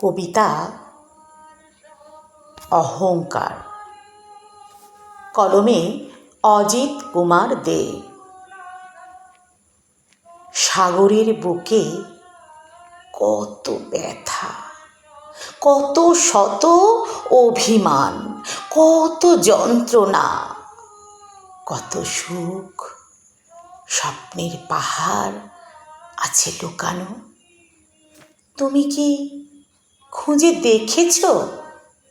কবিতা অহংকার। কলমে অজিত কুমার দে। সাগরের বুকে কত ব্যথা, কত শত অভিমান, কত যন্ত্রণা, কত সুখ, স্বপ্নের পাহাড় আছে লুকানো। তুমি কি খুঁজে দেখেছ?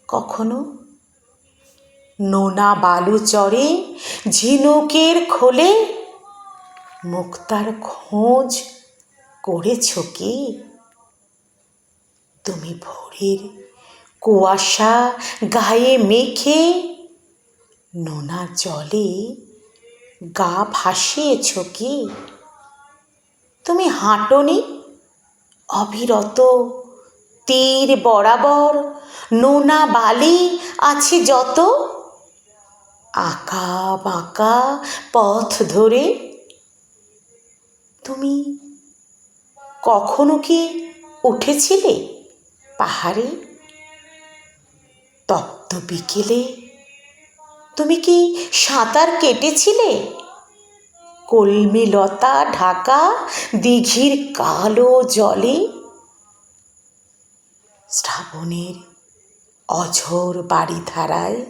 কখনো? নোনা বালু চড়ে ঝিনুকের খোলে মুক্তার খোঁজ করেছ কি? তুমি ভোরের কুয়াশা গায়ে মেখে নোনা জলে গা ভাসিয়েছ কি? তুমি হাঁটনি? অবিরত তীর বরাবর, নোনা বালি আছে যত। আঁকা বাঁকা পথ ধরে। তুমি কখনো কি উঠেছিলে পাহাড়ে? তপ্ত বিকেলে তুমি কি সাঁতার কেটেছিলে? কলমি লতা ঢাকা দিঘির কালো জলে। শ্রাবণের অঝোর বাড়ি ধারায়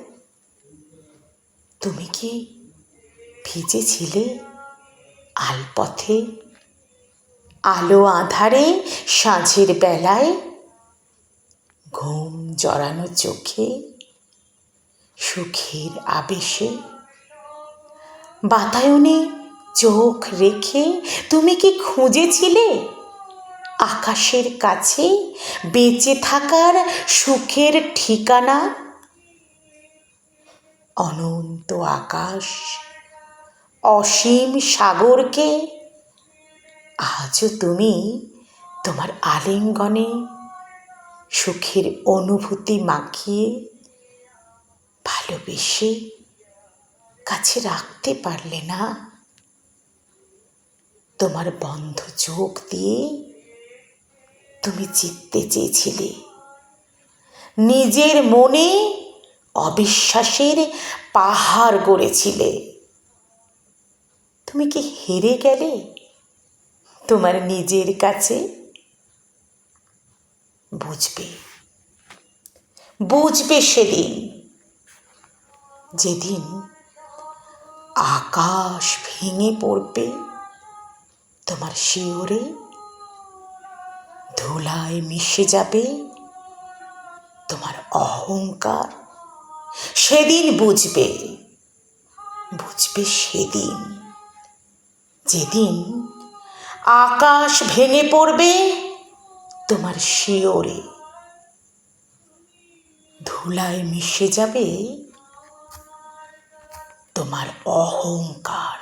তুমি কি ভিজেছিলে আলপথে? আলো আধারে সাঁঝের বেলায় ঘুম জড়ানো চোখে, সুখের আবেশে, বাতায়নে চোখ রেখে তুমি কি খুঁজেছিলে? আকাশের কাছে বেঁচে থাকার সুখের ঠিকানা? অনন্ত আকাশ, অসীম সাগরকে আজও তুমি তোমার আলিঙ্গনে সুখের অনুভূতি মাখিয়ে ভালোবেসে কাছে রাখতে পারলে না? তোমার বন্ধ চোখ দিয়ে তুমি জিততে চেয়েছিলে। নিজের মনে অবিশ্বাসের পাহাড় গড়েছিলে। তুমি কি হেরে গেলে? তোমার নিজের কাছে? বুঝবে। বুঝবে সেদিন। যেদিন আকাশ ভেঙে পড়বে তোমার শিওরে ধুলায় মিশে যাবে তোমার অহংকার। সেদিন বুঝবে বুঝবে সেদিন। যেদিন আকাশ ভেঙে পড়বে তোমার শিওরে। ধুলায় মিশে যাবে তোমার অহংকার।